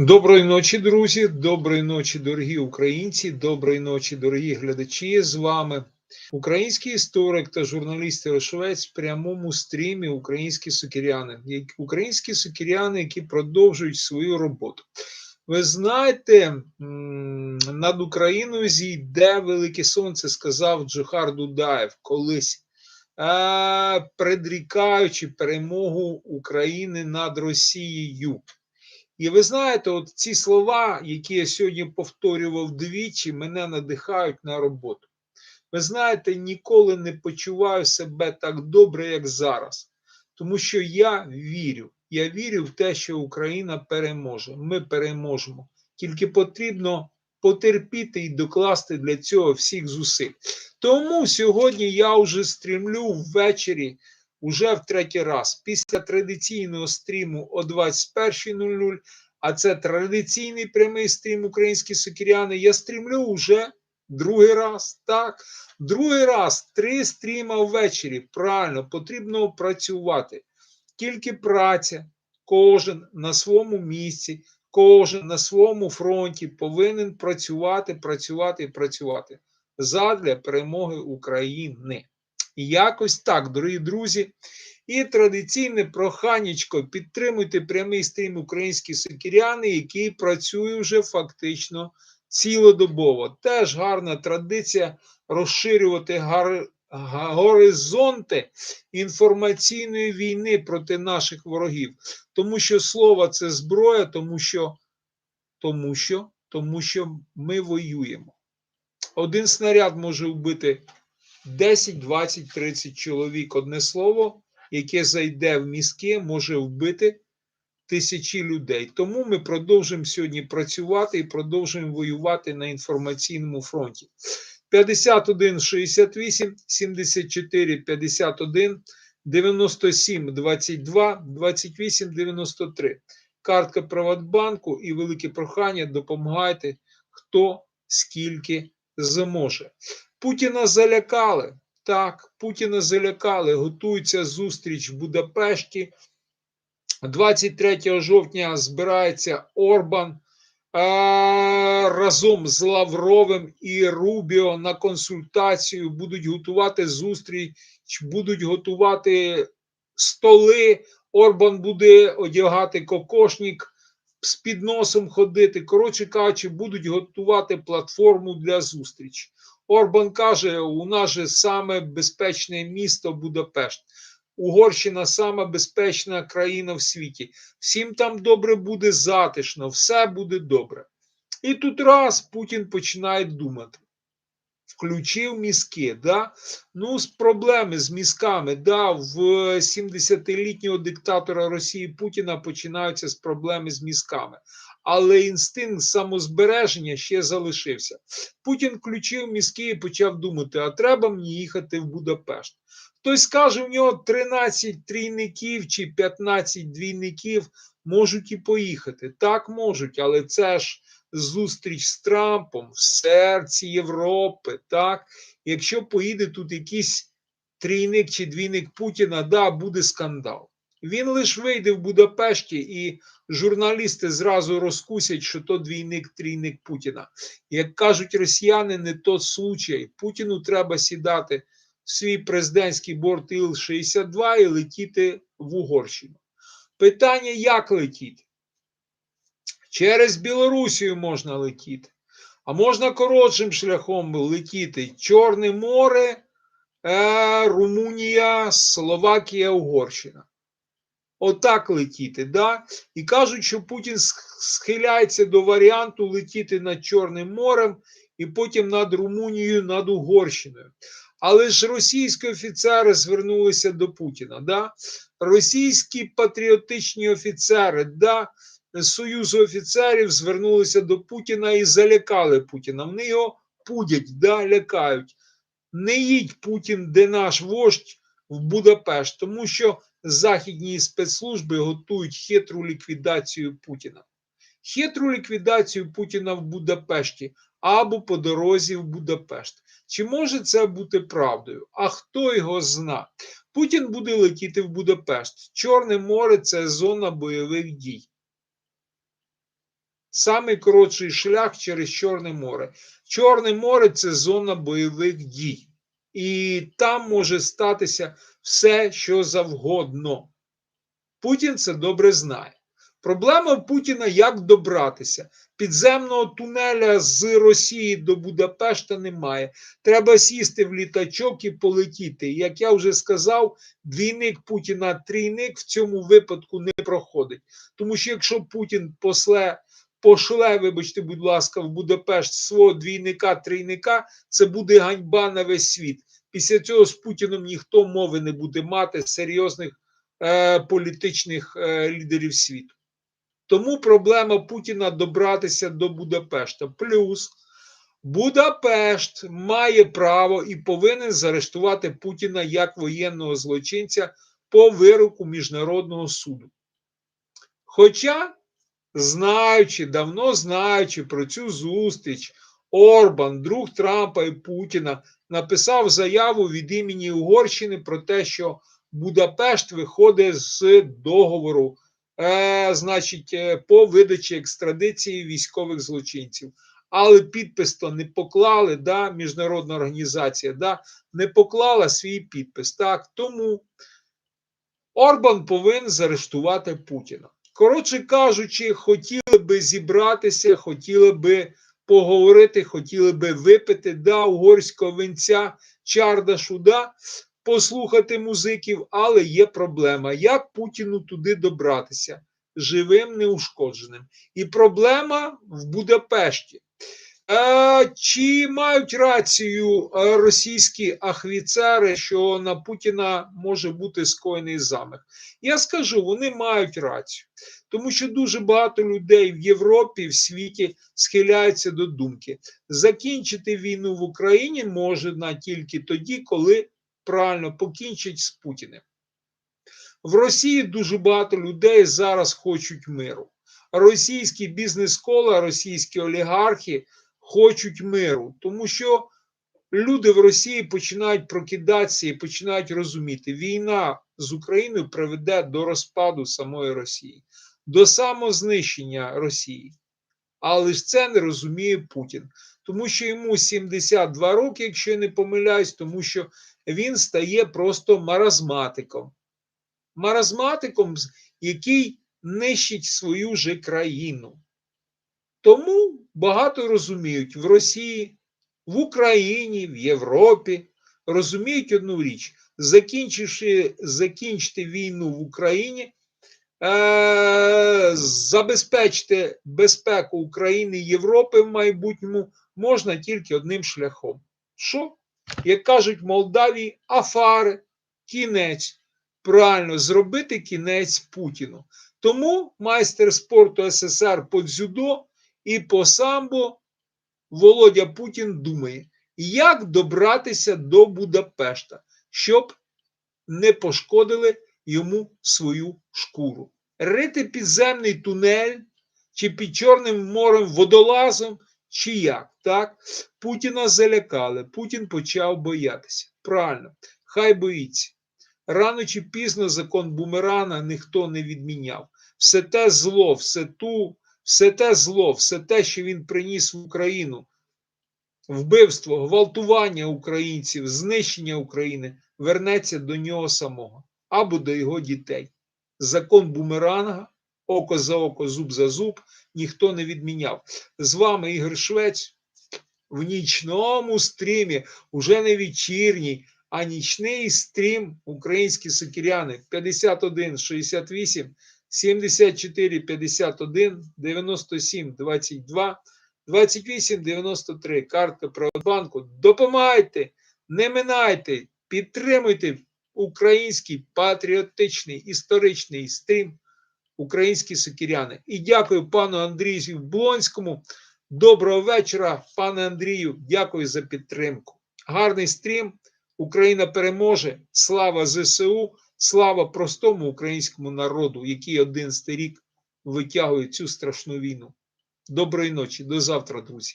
Доброї ночі, друзі, доброї ночі, дорогі українці, доброї ночі, дорогі глядачі. З вами український історик та журналіст Ярошовець в прямому стрімі Українські сукіряни. Українські сукіряни, які продовжують свою роботу. Ви знаєте, над Україною зійде велике сонце, сказав Джохар Дудаєв колись, е, предрікаючи перемогу України над Росією. І ви знаєте, от ці слова, які я сьогодні повторював двічі, мене надихають на роботу. Ви знаєте, ніколи не почуваю себе так добре, як зараз. Тому що я вірю. Я вірю в те, що Україна переможе. Ми переможемо. Тільки потрібно потерпіти і докласти для цього всіх зусиль. Тому сьогодні я вже стрімлю ввечері, уже в третій раз, після традиційного стріму о 21.00, а це традиційний прямий стрім українські сокіряни. Я стрімлю вже другий раз. Так, другий раз три стріма ввечері. Правильно, потрібно працювати. Тільки праця, кожен на своєму місці, кожен на своєму фронті повинен працювати, працювати і працювати задля перемоги України. Якось так, дорогі друзі. І традиційне проханечко підтримуйте прямий стрім українські сокіряни, який працює вже фактично цілодобово. Теж гарна традиція розширювати гар... горизонти інформаційної війни проти наших ворогів. Тому що слово це зброя, тому що, тому що, тому що ми воюємо. Один снаряд може вбити 10, 20, 30 чоловік. Одне слово, яке зайде в мізки, може вбити тисячі людей. Тому ми продовжуємо сьогодні працювати і продовжуємо воювати на інформаційному фронті. 51 68 74 51 97 22 28 93. Картка Приватбанку і велике прохання допомагайте хто скільки зможе. Путіна залякали. Так, Путіна залякали. Готується зустріч в Будапешті. 23 жовтня збирається Орбан е, разом з Лавровим і Рубіо на консультацію. Будуть готувати зустріч, будуть готувати столи. Орбан буде одягати кокошник, з підносом ходити. Коротше кажучи, будуть готувати платформу для зустрічі. Орбан каже: у нас же саме безпечне місто Будапешт. Угорщина сама безпечна країна в світі. Всім там добре буде затишно, все буде добре. І тут раз Путін починає думати. Включив мізки, да? ну, з проблеми з мізками, да, в 70-літнього диктатора Росії Путіна починаються з проблеми з мізками. Але інстинкт самозбереження ще залишився. Путін включив мізки і почав думати: а треба мені їхати в Будапешт. Хтось скаже, у нього 13 трійників чи 15 двійників можуть і поїхати. Так можуть, але це ж зустріч з Трампом в серці Європи. Так, якщо поїде тут якийсь трійник чи двійник Путіна, да, буде скандал. Він лише вийде в Будапешті, і журналісти зразу розкусять, що то двійник трійник Путіна. Як кажуть росіяни, не тот случай. Путіну треба сідати в свій президентський борт Іл-62 і летіти в Угорщину. Питання, як летіти? Через Білорусію можна летіти, а можна коротшим шляхом летіти. Чорне море, е, Румунія, Словакія, Угорщина. Отак летіти. Да? І кажуть, що Путін схиляється до варіанту летіти над Чорним морем і потім над Румунією, над Угорщиною. Але ж російські офіцери звернулися до Путіна. Да? Російські патріотичні офіцери, да? Союзу офіцерів звернулися до Путіна і залякали Путіна. Вони його пудять, да, лякають. Не їдь Путін, де наш вождь в Будапешт, тому що західні спецслужби готують хитру ліквідацію Путіна. Хитру ліквідацію Путіна в Будапешті або по дорозі в Будапешт. Чи може це бути правдою? А хто його зна? Путін буде летіти в Будапешт. Чорне море це зона бойових дій. самий коротший шлях через Чорне море. Чорне море це зона бойових дій, і там може статися все, що завгодно. Путін це добре знає. Проблема Путіна як добратися. Підземного тунеля з Росії до Будапешта немає. Треба сісти в літачок і полетіти. Як я вже сказав, двійник Путіна трійник в цьому випадку не проходить. Тому що якщо Путін после, пошле, вибачте, будь ласка, в Будапешт свого двійника-трійника, це буде ганьба на весь світ. Після цього з Путіном ніхто мови не буде мати серйозних е, політичних е, лідерів світу. Тому проблема Путіна добратися до Будапешта. Плюс Будапешт має право і повинен заарештувати Путіна як воєнного злочинця по вироку Міжнародного суду. Хоча, знаючи, давно знаючи про цю зустріч, Орбан, друг Трампа і Путіна, написав заяву від імені Угорщини про те, що Будапешт виходить з договору е, значить, е, по видачі екстрадиції військових злочинців. Але підпис то не поклали, да, міжнародна організація да, не поклала свій підпис. Так, тому Орбан повинен заарештувати Путіна. Коротше кажучи, хотіли би зібратися, хотіли би поговорити, хотіли би випити да, угорського винця чарда шуда, послухати музиків, але є проблема, як Путіну туди добратися живим, неушкодженим. І проблема в Будапешті. Е, Чи мають рацію е, російські ахвіцери, що на Путіна може бути скоєний замах? Я скажу, вони мають рацію, тому що дуже багато людей в Європі, в світі схиляються до думки: закінчити війну в Україні можна тільки тоді, коли правильно покінчить з Путіним. В Росії дуже багато людей зараз хочуть миру. Російські бізнес-кола, російські олігархи хочуть миру, тому що люди в Росії починають прокидатися і починають розуміти, війна з Україною приведе до розпаду самої Росії, до самознищення Росії. Але ж це не розуміє Путін, тому що йому 72 роки, якщо я не помиляюсь, тому що він стає просто маразматиком. Маразматиком, який нищить свою же країну. Тому багато розуміють в Росії, в Україні, в Європі розуміють одну річ: закінчивши закінчити війну в Україні, е, забезпечити безпеку України і Європи в майбутньому можна тільки одним шляхом. Що? Як кажуть в Молдавії, афари, кінець. Правильно зробити кінець Путіну. Тому майстер спорту СССР по дзюдо і по самбо Володя Путін думає, як добратися до Будапешта, щоб не пошкодили йому свою шкуру. Рити підземний тунель, чи під Чорним морем водолазом, чи як. так? Путіна залякали, Путін почав боятися. Правильно, хай боїться. Рано чи пізно закон Бумерана ніхто не відміняв. Все те зло, все ту, все те зло, все те, що він приніс в Україну, вбивство, гвалтування українців, знищення України, вернеться до нього самого або до його дітей. Закон Бумеранга, око за око, зуб за зуб, ніхто не відміняв. З вами Ігор Швець в нічному стрімі, уже не вечірній а нічний стрім українські сокіряни 51 68 74 51 97 22 28 93. Картка Приватбанку. Допомагайте, не минайте, підтримуйте український патріотичний історичний стрім українські сокіряни. І дякую пану Андрію Блонському. Доброго вечора, пане Андрію. Дякую за підтримку. Гарний стрім. Україна переможе. Слава ЗСУ, слава простому українському народу, який 11 рік витягує цю страшну війну. Доброї ночі, до завтра, друзі.